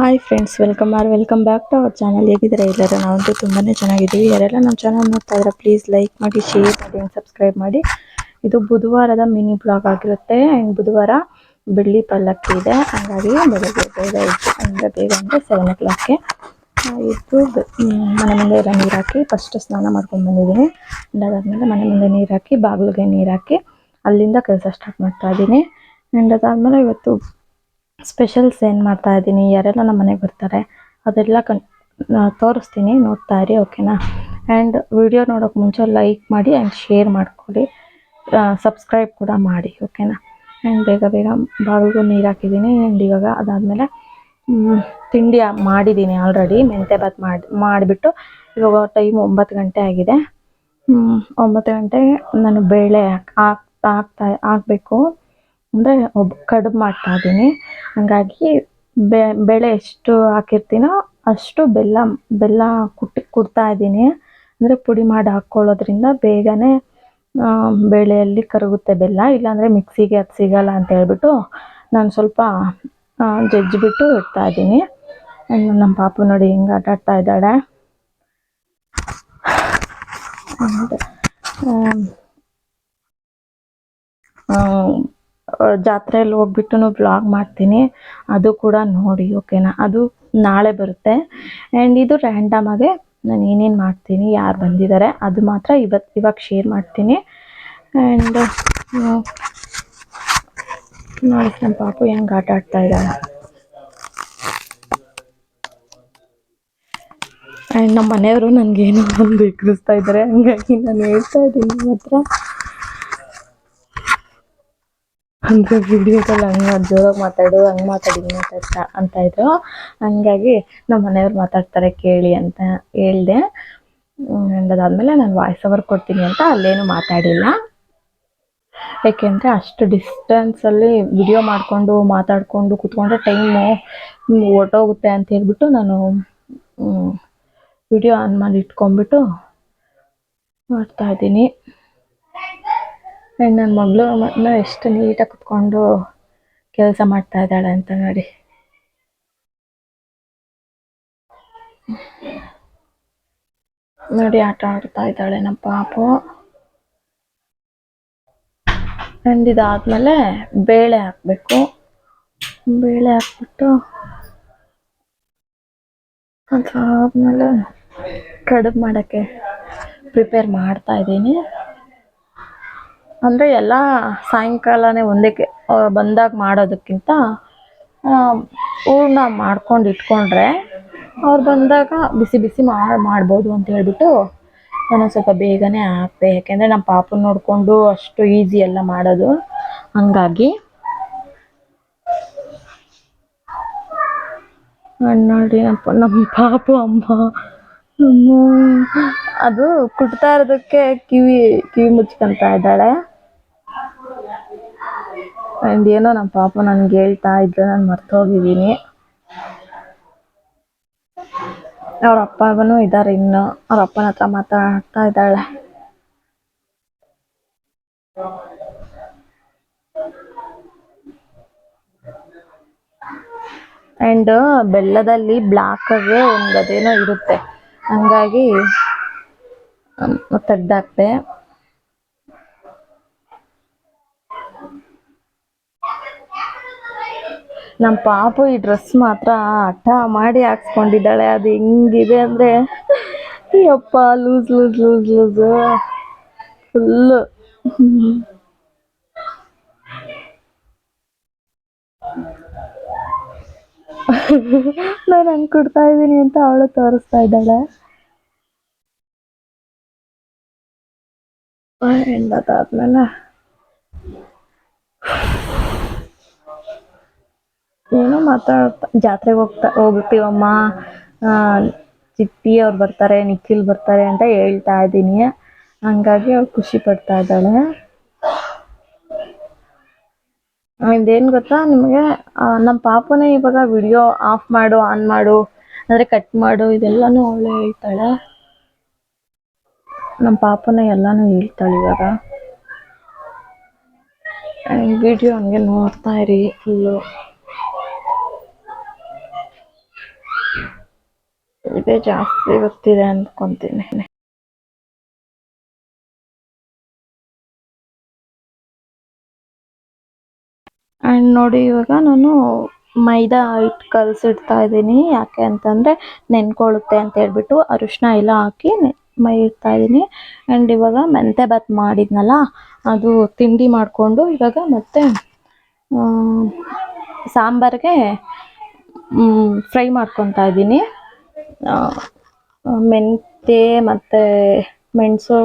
Hi friends welcome or welcome back to our channel ಹೇಗಿದ್ದಾರೆ ಎಲ್ಲರೂ? ನಾವಂತೂ ತುಂಬಾ ಚೆನ್ನಾಗಿದ್ದೀವಿ. ಯಾರೆಲ್ಲ ನಮ್ಮ ಚಾನಲ್ ನೋಡ್ತಾ ಇದ್ದಾರೆ ಪ್ಲೀಸ್ ಲೈಕ್ ಮಾಡಿ ಶೇರ್ ಮಾಡಿ ಸಬ್ಸ್ಕ್ರೈಬ್ ಮಾಡಿ. ಇದು ಬುಧವಾರದ ಮಿನಿ ಬ್ಲಾಗ್ ಆಗಿರುತ್ತೆ. ಆ್ಯಂಡ್ ಬುಧವಾರ ಬೆಳ್ಳಿ ಪಲ್ಲಕ್ಕಿ ಇದೆ. ಹಾಗಾಗಿ ಬೆಳಗ್ಗೆ ಬೇಗ ಇದ್ದು ಅಂದರೆ ಬೇಗ ಅಂದರೆ ಸೆವೆನ್ ಓ ಕ್ಲಾಕ್ಗೆ ಇದ್ದು ಮನೆ ಮುಂದೆ ಎಲ್ಲ ನೀರು ಹಾಕಿ ಫಸ್ಟ್ ಸ್ನಾನ ಮಾಡ್ಕೊಂಡು ಬಂದಿದ್ದೀನಿ. ಅದಾದಮೇಲೆ ಮನೆ ಮುಂದೆ ನೀರು ಹಾಕಿ, ಬಾಗಿಲಿಗೆ ನೀರು ಹಾಕಿ, ಅಲ್ಲಿಂದ ಕೆಲಸ ಸ್ಟಾರ್ಟ್ ಮಾಡ್ತಾ ಇದ್ದೀನಿ. ಆ್ಯಂಡ್ ಅದಾದಮೇಲೆ ಇವತ್ತು ಸ್ಪೆಷಲ್ಸ್ ಏನು ಮಾಡ್ತಾ ಇದ್ದೀನಿ. ಯಾರೆಲ್ಲ ನಮ್ಮ ಮನೆಗೆ ಬರ್ತಾರೆ, ಅದೆಲ್ಲ ಕನ್ ತೋರಿಸ್ತೀನಿ, ನೋಡ್ತಾ ಇರಿ ಓಕೆನಾ ಆ್ಯಂಡ್ ವಿಡಿಯೋ ನೋಡೋಕೆ ಮುಂಚೆ ಲೈಕ್ ಮಾಡಿ ಆ್ಯಂಡ್ ಶೇರ್ ಮಾಡ್ಕೊಳ್ಳಿ. ಸಬ್ಸ್ಕ್ರೈಬ್ ಕೂಡ ಮಾಡಿ ಓಕೆನಾ ಆ್ಯಂಡ್ ಬೇಗ ಬೇಗ ಬಾಗಿಲಿಗೂ ನೀರು ಹಾಕಿದ್ದೀನಿ. ಆ್ಯಂಡ್ ಇವಾಗ ಅದಾದಮೇಲೆ ತಿಂಡಿ ಮಾಡಿದ್ದೀನಿ ಆಲ್ರೆಡಿ ಮೆಂತೆ ಬಾತ್ ಮಾಡಿ, ಮಾಡಿಬಿಟ್ಟು ಇವಾಗ ಟೈಮ್ ಒಂಬತ್ತು ಗಂಟೆ ಆಗಿದೆ. ಒಂಬತ್ತು ಗಂಟೆಗೆ ನಾನು ಬೇಳೆ ಹಾಕ್- ಹಾಕ್ತಾ, ಹಾಕಬೇಕು. ಅಂದರೆ ಒಬ್ಬ ಕಡುಬು ಮಾಡ್ತಾ ಇದ್ದೀನಿ ಹಾಗಾಗಿ ಬೇಳೆ ಎಷ್ಟು ಹಾಕಿರ್ತೀನೋ ಅಷ್ಟು ಬೆಲ್ಲ ಬೆಲ್ಲ ಕುಟ್ಟಿ, ಕುಡ್ತಾ ಇದ್ದೀನಿ ಅಂದರೆ ಪುಡಿ ಮಾಡಿ ಹಾಕ್ಕೊಳ್ಳೋದ್ರಿಂದ ಬೇಗನೆ ಬೆಳೆಯಲ್ಲಿ ಕರಗುತ್ತೆ ಬೆಲ್ಲ. ಇಲ್ಲಾಂದರೆ ಮಿಕ್ಸಿಗೆ ಅದು ಸಿಗಲ್ಲ ಅಂತ ಹೇಳ್ಬಿಟ್ಟು ನಾನು ಸ್ವಲ್ಪ ಜಜ್ಜಿಬಿಟ್ಟು ಇಡ್ತಾ ಇದ್ದೀನಿ ನಮ್ಮ ಪಾಪು ನೋಡಿ ಹಿಂಗೆ ಆಟ ಆಡ್ತಾ ಇದ್ದಾಳೆ. ಜಾತ್ರೆಯಲ್ಲಿ ಹೋಗ್ಬಿಟ್ಟು ಬ್ಲಾಗ್ ಮಾಡ್ತೀನಿ. ಅದು ಕೂಡ ನೋಡಿ ಓಕೆನಾ ಅದು ನಾಳೆ ಬರುತ್ತೆ. ಆ್ಯಂಡ್ ಇದು ರ್ಯಾಂಡಮ್ ಆಗಿ ನಾನು ಏನೇನು ಮಾಡ್ತೀನಿ, ಯಾರು ಬಂದಿದ್ದಾರೆ ಅದು ಮಾತ್ರ ಇವತ್ತು ಇವಾಗ ಶೇರ್ ಮಾಡ್ತೀನಿ. ಆ್ಯಂಡ್ ನೋಡಿ ನಮ್ಮ ಪಾಪು ಹೆಂಗೆ ಆಟ ಆಡ್ತಾ ಇದ್ದಾಳೆ ಆ್ಯಂಡ್ ನಮ್ಮ ಮನೆಯವರು ನನಗೇನು ಒಂದು ಎಗ್ರಿಸ್ತಾ ಇದ್ದಾರೆ ಹಂಗಾಗಿ ನಾನು ಹೇಳ್ತಾ ಇದ್ದೀನಿ ನಿಮ್ಮ ಹತ್ರ ಅಂದರೆ ವಿಡಿಯೋದಲ್ಲಿ ಹಂಗೆ ಜೋರಾಗಿ ಮಾತಾಡು, ಹಂಗೆ ಮಾತಾಡಿ, ಹಿಂಗೆ ಮಾತಾಡ್ತಾ ಅಂತ ಇದ್ರು. ಹಂಗಾಗಿ ನಮ್ಮ ಮನೆಯವ್ರು ಮಾತಾಡ್ತಾರೆ, ಕೇಳಿ ಅಂತ ಹೇಳ್ದೆ. ಅದಾದ್ಮೇಲೆ ನಾನು ವಾಯ್ಸ್ ಓವರ್ ಕೊಡ್ತೀನಿ ಅಂತ ಅಲ್ಲೇನು ಮಾತಾಡಿಲ್ಲ. ಯಾಕೆಂದ್ರೆ ಅಷ್ಟು ಡಿಸ್ಟೆನ್ಸಲ್ಲಿ ವಿಡಿಯೋ ಮಾಡಿಕೊಂಡು, ಮಾತಾಡಿಕೊಂಡು, ಕೂತ್ಕೊಂಡ್ರೆ ಟೈಮು ಹೊರ್ಟೋಗುತ್ತೆ ಅಂತ ಹೇಳ್ಬಿಟ್ಟು ನಾನು ವಿಡಿಯೋ ಆನ್ ಮಾಡಿ ಇಟ್ಕೊಂಡ್ಬಿಟ್ಟು ಮಾಡ್ತಾ ಇದ್ದೀನಿ. ಆ್ಯಂಡ್ ನನ್ನ ಮಗಳು ಮಗಳು ಎಷ್ಟು ನೀಟಾಗಿ ಕುತ್ಕೊಂಡು ಕೆಲಸ ಮಾಡ್ತಾ ಇದ್ದಾಳೆ ಅಂತ ನೋಡಿ. ನೋಡಿ, ಆಟ ಆಡ್ತಾ ಇದ್ದಾಳೆ ನಮ್ಮ ಪಾಪು. ಆ್ಯಂಡ್ ಇದಾದ್ಮೇಲೆ ಬೇಳೆ ಹಾಕಬೇಕು. ಬೇಳೆ ಹಾಕ್ಬಿಟ್ಟು ಅದಾದ್ಮೇಲೆ ಕಡುಬು ಮಾಡೋಕ್ಕೆ ಪ್ರಿಪೇರ್ ಮಾಡ್ತಾ ಇದ್ದೀನಿ. ಅಂದರೆ ಎಲ್ಲ ಸಾಯಂಕಾಲನೇ ಒಂದಕ್ಕೆ ಬಂದಾಗ ಮಾಡೋದಕ್ಕಿಂತ ಹೂರ್ಣ ಮಾಡ್ಕೊಂಡು ಇಟ್ಕೊಂಡ್ರೆ ಅವ್ರು ಬಂದಾಗ ಬಿಸಿ ಬಿಸಿ ಮಾಡಿ, ಮಾಡ್ಬೋದು ಅಂತ ಹೇಳ್ಬಿಟ್ಟು ನಾನು ಸ್ವಲ್ಪ ಬೇಗನೆ ಹಾಕ್ದೆ ಯಾಕೆಂದರೆ ನಮ್ಮ ಪಾಪನ ನೋಡಿಕೊಂಡು ಅಷ್ಟು ಈಸಿ ಎಲ್ಲ ಮಾಡೋದು. ಹಂಗಾಗಿ ನೋಡಿ ನಮ್ಮ ನಮ್ಮ ಪಾಪು ಅಮ್ಮ. ಅದು ಕುಟ್ತಾ ಇರೋದಕ್ಕೆ ಕಿವಿ ಕಿವಿ ಮುಚ್ಕೊಂತ ಇದ್ದಾಳೆ. ಆ್ಯಂಡ್ ಏನೋ ನಮ್ಮ ಪಾಪ ನನ್ಗೆ ಹೇಳ್ತಾ ಇದ್ರೆ ನಾನು ಮರ್ತೋಗಿದ್ದೀನಿ ಅವ್ರ ಅಪ್ಪನೂ ಇದ್ದಾರೆ ಇನ್ನು. ಅವ್ರ ಅಪ್ಪನ ಹತ್ರ ಮಾತಾಡ್ತಾ ಇದ್ದಾಳೆ. ಆ್ಯಂಡ್ ಬೆಲ್ಲದಲ್ಲಿ ಬ್ಲ್ಯಾಕಾಗೆ ಒಂದು ಅದೇನೋ ಇರುತ್ತೆ. ಹಂಗಾಗಿ ತೆಗ್ದಾಕ್ದೆ ನಮ್ಮ ಪಾಪು ಈ ಡ್ರೆಸ್ ಮಾತ್ರ ಹಠ ಮಾಡಿ ಹಾಕ್ಸ್ಕೊಂಡಿದ್ದಾಳೆ. ಅದು ಹೆಂಗಿದೆ ಅಂದರೆ ಯಪ್ಪ loose loose loose loose. Full. ನಾನು ಹಂಗೆ ಕೊಡ್ತಾ ಇದ್ದೀನಿ ಅಂತ ಅವಳು ತೋರಿಸ್ತಾ ಇದ್ದಾಳೆ. ಆ್ಯಂಡ್ ಅದಾದ್ಮೇಲೆ ಏನೋ ಮಾತಾಡ್ತಾ ಜಾತ್ರೆಗೆ ಹೋಗ್ತಾ ಹೋಗ್ತೀವಮ್ಮ ಚಿಟ್ಟಿ ಅವ್ರು ಬರ್ತಾರೆ, ನಿಖಿಲ್ ಬರ್ತಾರೆ ಅಂತ ಹೇಳ್ತಾ ಇದ್ದೀನಿ. ಹಂಗಾಗಿ ಅವ್ಳು ಖುಷಿ ಪಡ್ತಾ ಇದ್ದಾಳೆ. ಇದೇನು ಗೊತ್ತಾ? ನಿಮಗೆ ನಮ್ಮ ಪಾಪನೇ ಇವಾಗ ವಿಡಿಯೋ ಆಫ್ ಮಾಡು ಆನ್ ಮಾಡು, ಅಂದರೆ ಕಟ್ ಮಾಡು, ಇದೆಲ್ಲನೂ ಅವಳು ಹೇಳ್ತಾಳೆ. ನಮ್ಮ ಪಾಪನ ಎಲ್ಲಾನು ಹೇಳ್ತಾಳೆ ಇವಾಗ. ವಿಡಿಯೋ ಹಂಗೆ ನೋಡ್ತಾ ಇರಿ ಫುಲ್ಲು ಇದೇ ಜಾಸ್ತಿ ಗೊತ್ತಿದೆ ಅಂದ್ಕೊಂತೀನಿ ಆ್ಯಂಡ್ ನೋಡಿ ಇವಾಗ ನಾನು ಮೈದಾ ಹಿಟ್ಟು ಕಲಸಿಡ್ತಾ ಇದ್ದೀನಿ. ಯಾಕೆ ಅಂತಂದರೆ ನೆನ್ಕೊಳ್ಳುತ್ತೆ ಅಂತ ಹೇಳ್ಬಿಟ್ಟು ಅರಿಶಿನ ಎಲ್ಲ ಹಾಕಿ ಮೈ ಇಡ್ತಾ ಇದ್ದೀನಿ ಆ್ಯಂಡ್ ಇವಾಗ ಮೆಂತೆ ಬಾತ್ ಮಾಡಿದ್ನಲ್ಲ, ಅದು ತಿಂಡಿ ಮಾಡಿಕೊಂಡು ಇವಾಗ ಮತ್ತೆ ಸಾಂಬಾರಿಗೆ ಫ್ರೈ ಮಾಡ್ಕೊತಾ ಇದ್ದೀನಿ ಮೆಂತೆ ಮತ್ತು ಮೆಣಸು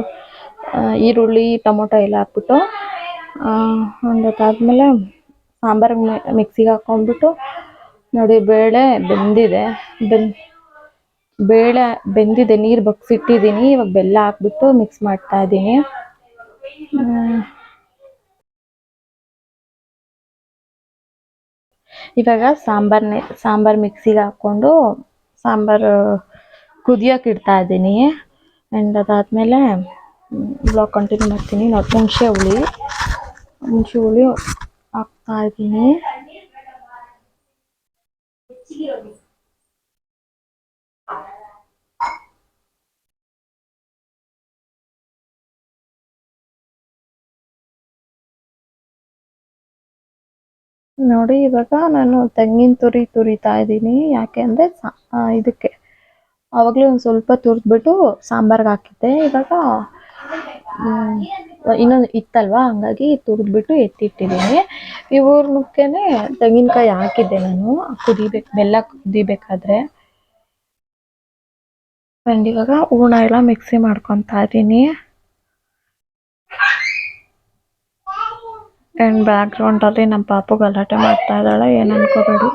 ಈರುಳ್ಳಿ, ಟೊಮೊಟೊ ಎಲ್ಲ ಹಾಕ್ಬಿಟ್ಟು ಒಂದು ಅದಾದಮೇಲೆ ಸಾಂಬಾರಿಗೆ ಮಿಕ್ಸಿಗೆ ಹಾಕ್ಕೊಂಡ್ಬಿಟ್ಟು ನೋಡಿ, ಬೇಳೆ ಬೆಂದಿದೆ. ಬೆಂದ್ ಬೇಳೆ ಬೆಂದಿದೆ, ನೀರು ಬಗ್ಸಿಟ್ಟಿದ್ದೀನಿ ಇವಾಗ ಬೆಲ್ಲ ಹಾಕ್ಬಿಟ್ಟು ಮಿಕ್ಸ್ ಮಾಡ್ತಾ ಇದ್ದೀನಿ ಇವಾಗ ಸಾಂಬಾರ್ನೆ ಸಾಂಬಾರು ಮಿಕ್ಸಿಗೆ ಹಾಕ್ಕೊಂಡು ಸಾಂಬಾರು ಕುದಿಯೋಕೆ ಇಡ್ತಾ ಇದ್ದೀನಿ ಆ್ಯಂಡ್ ಅದಾದಮೇಲೆ ಬ್ಲಾಗ್ ಕಂಟಿನ್ಯೂ ಮಾಡ್ತೀನಿ. ನೋಡಿ ಹುಣಸೆ ಹುಳಿ ಹುಣಸೆ ಹುಳಿ ಹಾಕ್ತಾ ಇದ್ದೀನಿ ನೋಡಿ, ಇವಾಗ ನಾನು ತೆಂಗಿನ ತುರಿ ತುರಿತಾ ಇದ್ದೀನಿ. ಯಾಕೆ ಅಂದರೆ ಇದಕ್ಕೆ ಆವಾಗಲೇ ಒಂದು ಸ್ವಲ್ಪ ತುರಿದ್ಬಿಟ್ಟು ಸಾಂಬಾರ್ಗೆ ಹಾಕಿದ್ದೆ. ಇವಾಗ ಇನ್ನೊಂದು ಇತ್ತಲ್ವಾ? ಹಂಗಾಗಿ ತುರಿದ್ಬಿಟ್ಟು ಎತ್ತಿಟ್ಟಿದ್ದೀನಿ. ಇವ್ರನ್ನಕ್ಕೆ ತೆಂಗಿನಕಾಯಿ ಹಾಕಿದ್ದೆ ನಾನು. ಕುದಿಬೇಕು, ಬೆಲ್ಲ ಕುದಿಬೇಕಾದ್ರೆ. ಆ್ಯಂಡ್ ಇವಾಗ ಹೂರ್ಣ ಎಲ್ಲ ಮಿಕ್ಸಿ ಮಾಡ್ಕೊತಾ ಇದ್ದೀನಿ. ಆ್ಯಂಡ್ ಬ್ಯಾಕ್ಗ್ರೌಂಡಲ್ಲಿ ನಮ್ಮ ಪಾಪು ಗಲಾಟೆ ಮಾಡ್ತಾ ಇದ್ದಾಳೆ, ಏನ್ ಅನ್ಕೋಬೇಡಿ.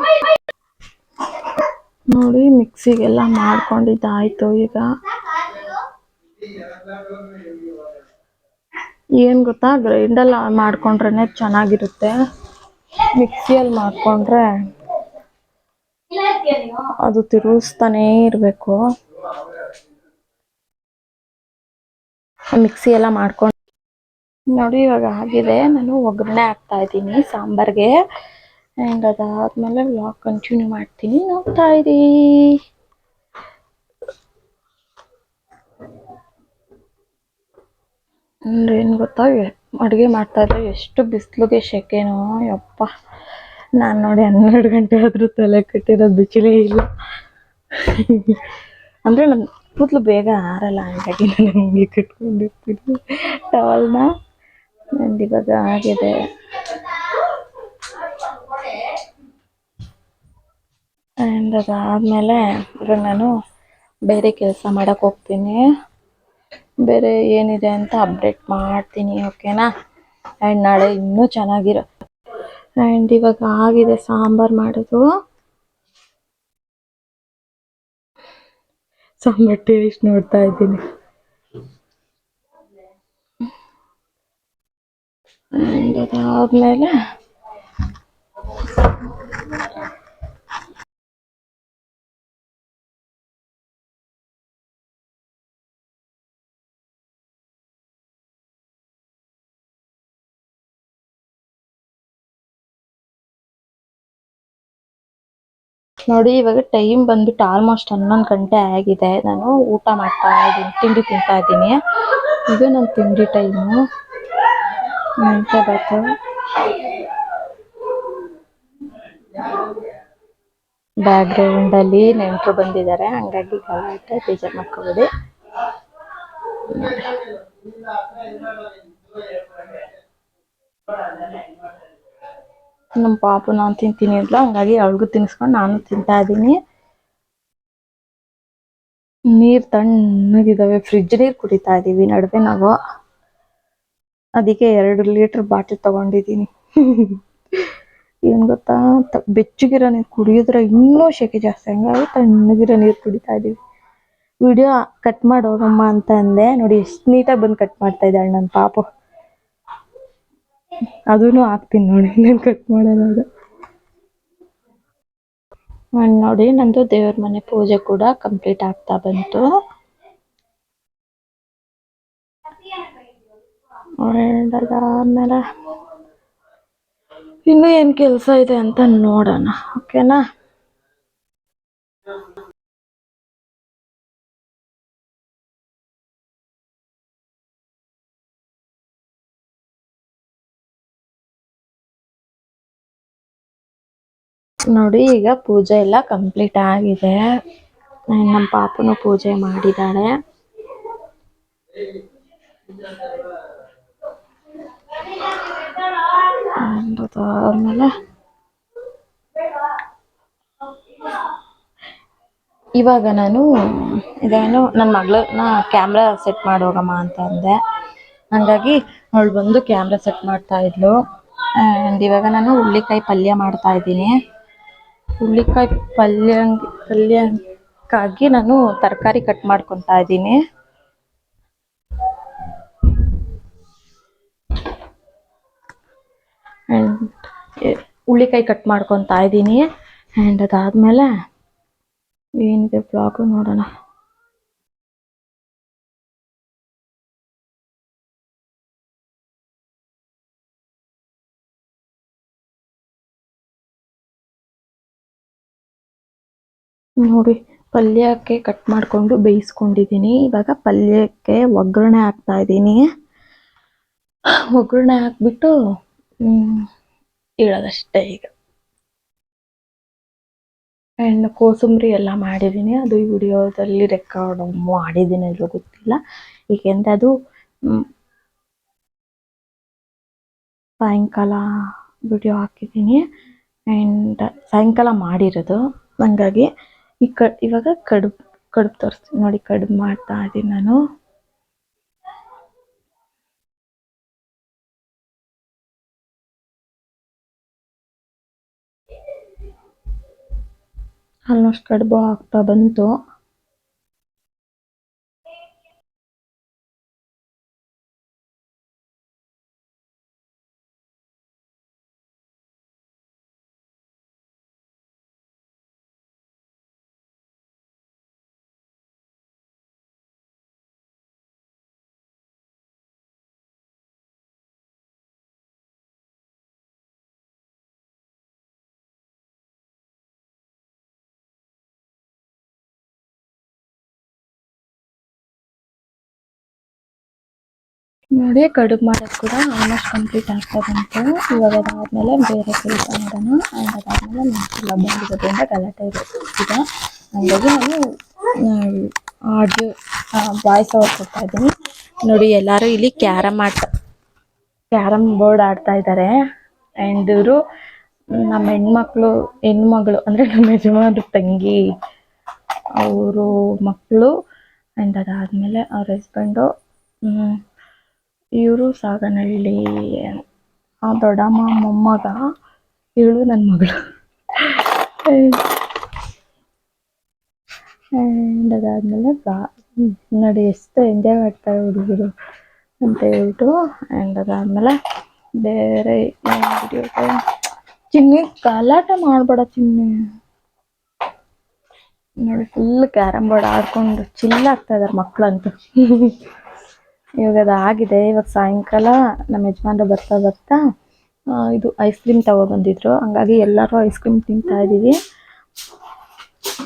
ನೋಡಿ, ಮಿಕ್ಸಿಗೆಲ್ಲ ಮಾಡ್ಕೊಂಡಿದ್ದಾಯ್ತು ಈಗ. ಏನು ಗೊತ್ತಾ ಗ್ರೈಂಡಲ್ಲಿ ಮಾಡ್ಕೊಂಡ್ರೆ ಚೆನ್ನಾಗಿರುತ್ತೆ. ಮಿಕ್ಸಿಯಲ್ಲಿ ಮಾಡಿಕೊಂಡ್ರೆ ಅದು ತಿರುಗಿಸ್ತಾನೇ ಇರಬೇಕು. ಮಿಕ್ಸಿ ಎಲ್ಲ ಮಾಡ್ಕೊಂಡು ನೋಡಿ, ಇವಾಗ ಆಗಿದೆ. ನಾನು ಒಗ್ಗರಣೆ ಹಾಕ್ತಾ ಇದ್ದೀನಿ ಸಾಂಬಾರ್ಗೆ. ಆ್ಯಂಡ್ ಅದಾದಮೇಲೆ ವ್ಲಾಗ್ ಕಂಟಿನ್ಯೂ ಮಾಡ್ತೀನಿ. ನೋಡ್ತಾ ಇರಿ. ಏನು ಗೊತ್ತಾ? ಅಡುಗೆ ಮಾಡ್ತಾ ಇದ್ರೆ ಎಷ್ಟು ಬಿಸಿಲಿಗೆ ಶೆಕೆನೋ. ಯಪ್ಪ. ನಾನು ನೋಡಿ ಹನ್ನೆರಡು ಗಂಟೆ ಆದರೂ ತಲೆ ಕಟ್ಟಿರೋದು ಬಿಸಿಲೇ ಇಲ್ಲ. ಅಂದರೆ ನನ್ನ ಕೂದಲು ಬೇಗ ಆರಲ್ಲ, ಹಾಗಾಗಿ ನಾನು ಹಂಗೆ ಕಟ್ಕೊಂಡಿರ್ತೀನಿ. ಟವಲ್ನ ನಂದು ಇವಾಗ ಆಗಿದೆ. ಆ್ಯಂಡ್ ಅದಾದಮೇಲೆ ಇವಾಗ ನಾನು ಬೇರೆ ಕೆಲಸ ಮಾಡೋಕ್ಕೆ ಹೋಗ್ತೀನಿ. ಬೇರೆ ಏನಿದೆ ಅಂತ ಅಪ್ಡೇಟ್ ಮಾಡ್ತೀನಿ ಓಕೆನಾ ಆ್ಯಂಡ್ ನಾಳೆ ಇನ್ನೂ ಚೆನ್ನಾಗಿರೋ. ಆ್ಯಂಡ್ ಇವಾಗ ಆಗಿದೆ ಸಾಂಬಾರು ಮಾಡೋದು. ಸಾಂಬಾರು ಟೇಸ್ಟ್ ನೋಡ್ತಾ ಇದ್ದೀನಿ. ಆ್ಯಂಡ್ ನೋಡಿ, ಇವಾಗ ಟೈಮ್ ಬಂದ್ಬಿಟ್ಟು ಆಲ್ಮೋಸ್ಟ್ ಹನ್ನೊಂದು ಗಂಟೆ ಆಗಿದೆ. ನಾನು ಊಟ ಮಾಡ್ತಾ ಇದ್ದೀನಿ ತಿಂಡಿ ತಿಂತಾ ಇದ್ದೀನಿ ಇದು ನನ್ನ ತಿಂಡಿ ಟೈಮು ಮೆಂತ್ಯ ಬ್ಯಾಕ್ಗ್ರೌಂಡ್ ಅಲ್ಲಿ ನೆಂಟರು ಬಂದಿದ್ದಾರೆ ಹಂಗಾಗಿ ಗಲಾಟೆ ಬೇಜಾರು ಮಾಡ್ಕೋಬೇಡಿ ನಮ್ಮ ಪಾಪು ನಾನು ತಿಂತೀನಿ ಅಂತ ಹಂಗಾಗಿ ಅವಳಿಗೂ ತಿನ್ನಿಸ್ಕೊಂಡು ನಾನು ತಿಂತಾ ಇದ್ದೀನಿ ನೀರು ತಣ್ಣಗಿದ್ದಾವೆ ಫ್ರಿಜ್ ನೀರು ಕುಡಿತಾ ಇದ್ದೀವಿ ನಡುವೆ ನಾವು ಅದಕ್ಕೆ ಎರಡು ಲೀಟ್ರ್ ಬಾಟಲ್ ತಗೊಂಡಿದ್ದೀನಿ. ಏನು ಗೊತ್ತಾ? ಬೆಚ್ಚಗಿರೋ ನೀರು ಕುಡಿಯೋದ್ರೆ ಇನ್ನೂ ಶೆಕೆ ಜಾಸ್ತಿ ಹಂಗಾಗಿ ತಣ್ಣಗಿರೋ ನೀರು ಕುಡಿತಾ ಇದ್ದೀವಿ ವಿಡಿಯೋ ಕಟ್ ಮಾಡಿ ಹೋಗಮ್ಮ ಅಂತ ಅಂದೆ. ನೋಡಿ, ಎಷ್ಟು ನೀಟಾಗಿ ಬಂದು ಕಟ್ ಮಾಡ್ತಾ ಇದ್ದಾಳೆ ನನ್ನ ಪಾಪ. ಅದೂ ಹಾಕ್ತೀನಿ ನೋಡಿ, ನಾನು ಕಟ್ ಮಾಡೋದು ಅದು ನೋಡಿ ನಂದು ದೇವ್ರ ಮನೆ ಪೂಜೆ ಕೂಡ ಕಂಪ್ಲೀಟ್ ಆಗ್ತಾ ಬಂತು. ಆದ್ಮೇಲೆ ಇನ್ನೂ ಏನು ಕೆಲಸ ಇದೆ ಅಂತ ನೋಡೋಣ, ಓಕೆನಾ? ನೋಡಿ, ಈಗ ಪೂಜೆ ಎಲ್ಲ ಕಂಪ್ಲೀಟ್ ಆಗಿದೆ. ನಮ್ಮ ಪಾಪನು ಪೂಜೆ ಮಾಡಿದ್ದಾಳೆ ಇವಾಗ ನಾನು ಇದೇನು ನನ್ನ ಮಗಳನ್ನ ಕ್ಯಾಮ್ರಾ ಸೆಟ್ ಮಾಡೋಗಮ್ಮ ಅಂತ ಅಂದೆ. ಹಂಗಾಗಿ ಅವಳು ಬಂದು ಕ್ಯಾಮ್ರಾ ಸೆಟ್ ಮಾಡ್ತಾ ಇದ್ಲು. ಆ್ಯಂಡ್ ಇವಾಗ ನಾನು ಹುಳ್ಳಿಕಾಯಿ ಪಲ್ಯ ಮಾಡ್ತಾ ಇದ್ದೀನಿ. ಹುಳ್ಳಿಕಾಯಿ ಪಲ್ಯ ಪಲ್ಯಕ್ಕಾಗಿ ನಾನು ತರಕಾರಿ ಕಟ್ ಮಾಡ್ಕೊತಾ ಇದ್ದೀನಿ. ಹುಳ್ಳಿಕಾಯಿ ಕಟ್ ಮಾಡ್ಕೊತಾ ಇದ್ದೀನಿ. ಆ್ಯಂಡ್ ಅದಾದಮೇಲೆ ಏನಿದೆ ಬ್ಲಾಗು ನೋಡೋಣ. ನೋಡಿ, ಪಲ್ಯಕ್ಕೆ ಕಟ್ ಮಾಡಿಕೊಂಡು ಬೇಯಿಸ್ಕೊಂಡಿದ್ದೀನಿ. ಇವಾಗ ಪಲ್ಯಕ್ಕೆ ಒಗ್ಗರಣೆ ಹಾಕ್ತಾ ಇದ್ದೀನಿ. ಒಗ್ಗರಣೆ ಹಾಕ್ಬಿಟ್ಟು ಹ್ಮ್, ಇಡೋದಷ್ಟೇ ಈಗ. ಆ್ಯಂಡ್ ಕೋಸಂಬರಿ ಎಲ್ಲ ಮಾಡಿದ್ದೀನಿ. ಅದು ಈ ವಿಡಿಯೋದಲ್ಲಿ ರೆಕಾರ್ಡ್ ಮಾಡಿದ್ದೀನಿ ಇಲ್ಲೋ ಗೊತ್ತಿಲ್ಲ. ಏಕೆಂದರೆ ಅದು ಸಾಯಂಕಾಲ ವಿಡಿಯೋ ಹಾಕಿದ್ದೀನಿ. ಆ್ಯಂಡ್ ಸಾಯಂಕಾಲ ಮಾಡಿರೋದು. ಹಂಗಾಗಿ ಈ ಕ ಇವಾಗ ಕಡುಬು ಕಡುಬು ತೋರಿಸ್ತೀನಿ. ನೋಡಿ ಕಡುಬು ಮಾಡ್ತಾ ಇದ್ದೀನಿ ನಾನು. ಆಲ್ಮೋಸ್ಟ್ ಕಡುಬು ಆಗ್ತಾ ಬಂತು. ನೋಡಿ, ಕಡುಬು ಮಾಡೋದು ಕೂಡ ಆಲ್ಮೋಸ್ಟ್ ಕಂಪ್ಲೀಟ್ ಆಗ್ತಾ ಬಂತು ಇವಾಗ ಅದಾದ್ಮೇಲೆ ಬೇರೆ ಕೆಲಸ ಮಾಡೋಣ. ಆ್ಯಂಡ್ ಅದಾದಮೇಲೆ ಲಬ್ ಬಂದಿರೋದ್ರಿಂದ ಗಲಾಟೆ ಇದೆ ಹಂಗಾಗಿ ನಾನು ಆಡಿಯೋ ವಾಯ್ಸ್ ಅವ್ರು ಕೊಡ್ತಾ ಇದ್ದೀನಿ. ನೋಡಿ, ಎಲ್ಲರೂ ಇಲ್ಲಿ ಕ್ಯಾರಮ್ ಆಟ ಕ್ಯಾರಮ್ ಬೋರ್ಡ್ ಆಡ್ತಾ ಇದ್ದಾರೆ. ಆ್ಯಂಡ್ ಇವರು ನಮ್ಮ ಹೆಣ್ಮಕ್ಳು, ಹೆಣ್ಮಗಳು, ಅಂದರೆ ನಮ್ಮ ಯಜಮಾನ್ರ, ತಂಗಿ, ಅವರು ಮಕ್ಕಳು. ಆ್ಯಂಡ್ ಅದಾದಮೇಲೆ ಅವ್ರ ಹಸ್ಬೆಂಡು ಇವರು ಸಾಗನಹಳ್ಳಿ, ಆ ದೊಡ್ಡಮ್ಮ, ಮೊಮ್ಮಗ, ಇವಳು ನನ್ನ ಮಗಳು. ಆ್ಯಂಡ್ ಅದಾದಮೇಲೆ ಬಾ ನಡಿ ಎಷ್ಟು ಎಂಜಾಯ್ ಮಾಡ್ತಾರೆ ಹುಡುಗರು ಅಂತ ಹೇಳ್ಬಿಟ್ಟು ಆ್ಯಂಡ್ ಅದಾದಮೇಲೆ ಬೇರೆ ಚಿನ್ನಿ ಗಲಾಟೆ ಮಾಡಬೇಡ ಚಿನ್ನಿ. ನೋಡಿ ಫುಲ್ ಕ್ಯಾರಮ್ ಬೋರ್ಡ್ ಆಡ್ಕೊಂಡು ಚಿಲ್ ಆಗ್ತಾ ಇದಾರೆ ಮಕ್ಕಳಂತೂ ಇವಾಗ ಅದು ಆಗಿದೆ. ಇವಾಗ ಸಾಯಂಕಾಲ ನಮ್ಮ ಯಜಮಾನ್ರು ಬರ್ತಾ ಬರ್ತಾ ಇದು ಐಸ್ ಕ್ರೀಮ್ ತಗೊಬಂದಿದ್ರು. ಹಂಗಾಗಿ ಎಲ್ಲರೂ ಐಸ್ ಕ್ರೀಮ್ ತಿಂತಾ ಇದ್ದೀವಿ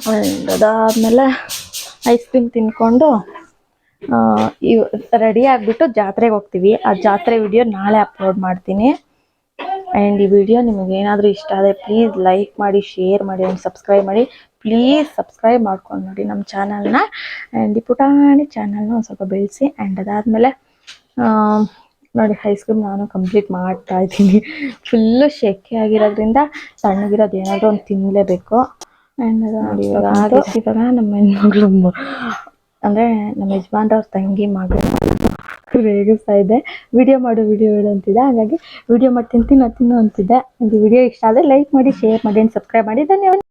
ಅದಾದ ಅದಾದಮೇಲೆ ಐಸ್ ಕ್ರೀಮ್ ತಿನ್ಕೊಂಡು ಇವ್ ರೆಡಿ ಆಗಿಬಿಟ್ಟು ಜಾತ್ರೆಗೆ ಹೋಗ್ತೀವಿ. ಆ ಜಾತ್ರೆ ವಿಡಿಯೋ ನಾಳೆ ಅಪ್ಲೋಡ್ ಮಾಡ್ತೀನಿ. ಆ್ಯಂಡ್ ಈ ವಿಡಿಯೋ ನಿಮಗೆ ಏನಾದರೂ ಇಷ್ಟ ಆದರೆ ಪ್ಲೀಸ್ ಲೈಕ್ ಮಾಡಿ ಶೇರ್ ಮಾಡಿ ಆ್ಯಂಡ್ ಸಬ್ಸ್ಕ್ರೈಬ್ ಮಾಡಿ. ಪ್ಲೀಸ್ ಸಬ್ಸ್ಕ್ರೈಬ್ ಮಾಡ್ಕೊಂಡು ನೋಡಿ ನಮ್ಮ ಚಾನಲ್ನ ಆ್ಯಂಡ್ ಈ ಪುಟಾಣಿ ಚಾನಲ್ನ ಒಂದು ಸ್ವಲ್ಪ ಬೆಳೆಸಿ ಆ್ಯಂಡ್ ಅದಾದಮೇಲೆ ನೋಡಿ ಐಸ್ ಕ್ರೀಮ್ ನಾನು ಕಂಪ್ಲೀಟ್ ಮಾಡ್ತಾ ಇದ್ದೀನಿ. ಫುಲ್ಲು ಶೆಕೆ ಆಗಿರೋದ್ರಿಂದ ಸಣ್ಣಗಿರೋದು ಏನಾದರೂ ಒಂದು ತಿನ್ನಲೇಬೇಕು ಆ್ಯಂಡ್ ಅದು ನೋಡಿ ಇವಾಗ. ಇವಾಗ ನಮ್ಮ ಹೆಣ್ಮಗಳು ಅಂದರೆ ನಮ್ಮ ಯಜಮಾನ್ರವ್ರ ತಂಗಿ ಮಗಳು. ರೇಗಿಸ್ತಾ ಇದ್ದೆ ವಿಡಿಯೋ ಮಾಡು ವಿಡಿಯೋ ಹೇಳು ಅಂತಿದ್ದೆ ಹಾಗಾಗಿ ವಿಡಿಯೋ ಮಾಡಿ ತಿಂತೀನಿ ತಿನ್ನು ಅಂತಿದ್ದೆ ಒಂದು ವಿಡಿಯೋ ಇಷ್ಟ ಆದರೆ ಲೈಕ್ ಮಾಡಿ ಶೇರ್ ಮಾಡಿ ಆ್ಯಂಡ್ ಸಬ್ಸ್ಕ್ರೈಬ್ ಮಾಡಿ. ಧನ್ಯವಾದ.